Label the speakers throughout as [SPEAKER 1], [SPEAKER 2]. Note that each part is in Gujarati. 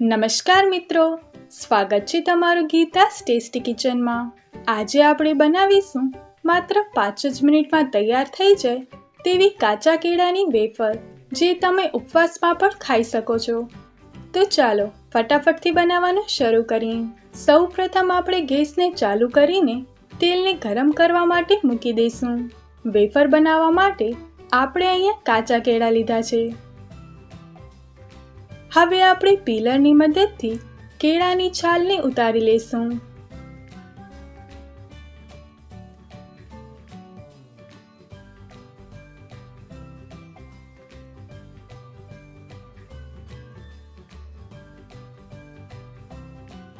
[SPEAKER 1] નમસ્કાર મિત્રો. સ્વાગત છે તમારું ગીતાસ ટેસ્ટી કિચનમાં. આજે આપણે બનાવીશું માત્ર પાંચ જ મિનિટમાં તૈયાર થઈ જાય તેવી કાચા કેળાની વેફર જે તમે ઉપવાસમાં પણ ખાઈ શકો છો. તો ચાલો ફટાફટથી બનાવવાનું શરૂ કરીએ. સૌ પ્રથમ આપણે ગેસને ચાલુ કરીને તેલને ગરમ કરવા માટે મૂકી દઈશું. વેફર બનાવવા માટે આપણે અહીંયા કાચા કેળા લીધા છે. હવે આપણે પીલરની મદદથી કેળાની છાલને ઉતારી લેશું.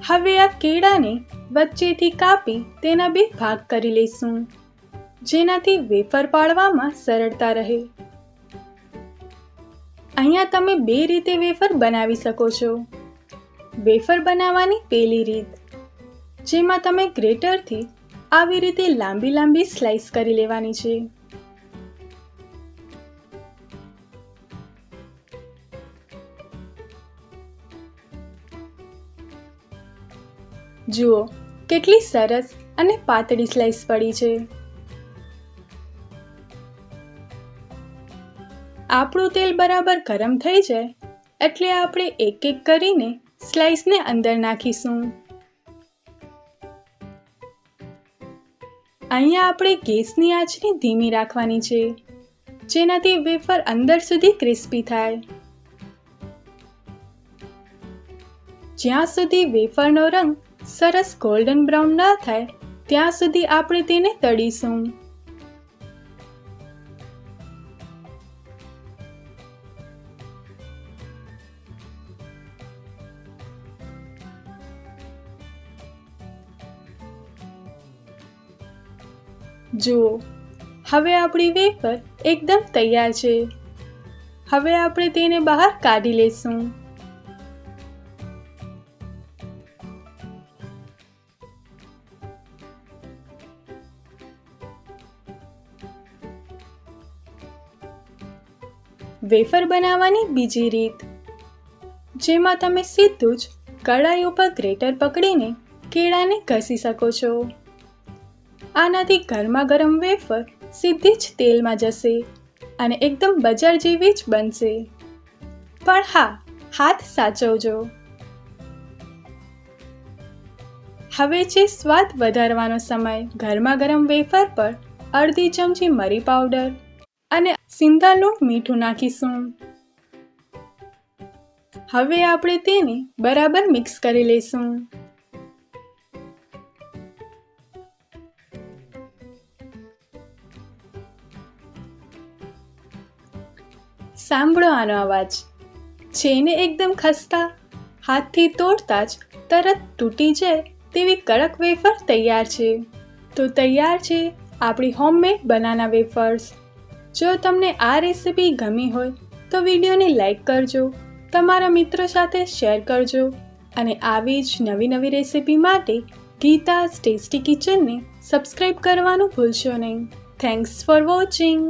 [SPEAKER 1] હવે આ કેળાને વચ્ચેથી કાપી તેના બે ભાગ કરી લઈશું જેનાથી વેફર પાડવામાં સરળતા રહે. અહીંયા તમે બે રીતે વેફર બનાવી શકો છો. વેફર બનાવવાની પહેલી રીત, જેમાં તમે ગ્રેટરથી આવી રીતે લાંબી લાંબી સ્લાઇસ કરી લેવાની છે. જુઓ, કેટલી સરસ અને પાતળી સ્લાઇસ પડી છે. આપણું તેલ બરાબર ગરમ થઈ જાય એટલે આપણે એક એક કરીને સ્લાઇસને અંદર નાખીશું. અહીંયા આપણે ગેસની આંચને ધીમી રાખવાની છે, જેનાથી વેફર અંદર સુધી ક્રિસ્પી થાય. જ્યાં સુધી વેફરનો રંગ સરસ ગોલ્ડન બ્રાઉન ના થાય, ત્યાં સુધી આપણે તેને તળીશું. જુઓ, હવે આપણી વેફર એકદમ તૈયાર છે. હવે આપણે તેને બહાર કાઢી લઈશું વેફર બનાવવાની બીજી રીત. જેમાં તમે સીધું જ કડાઈ ઉપર ગ્રેટર પકડીને કેળાને ઘસી શકો છો. આનાથી ગરમા ગરમ વેફર સીધી જ તેલમાં જશે અને એકદમ બજાર જેવી જ બનશે. પણ હા, હાથ સાચવજો. હવે છે સ્વાદ વધારવાનો સમય ગરમા ગરમ વેફર પર અડધી ચમચી મરી પાવડર અને સિંધા લોટ મીઠું નાખીશું. હવે આપણે તેને બરાબર મિક્સ કરી લઈશું. સાંભળો આનો અવાજ. છે ને એકદમ ખસ્તા હાથથી તોડતા જ તરત તૂટી જાય તેવી કડક વેફર તૈયાર છે. તો તૈયાર છે આપણી હોમમેડ બનાના વેફર્સ જો તમને આ રેસીપી ગમી હોય તો વિડીયોને લાઈક કરજો, તમારા મિત્રો સાથે શેર કરજો અને આવી જ નવી નવી રેસીપી માટે ગીતા ટેસ્ટી કિચનને સબસ્ક્રાઈબ કરવાનું ભૂલશો નહીં. Thanks for watching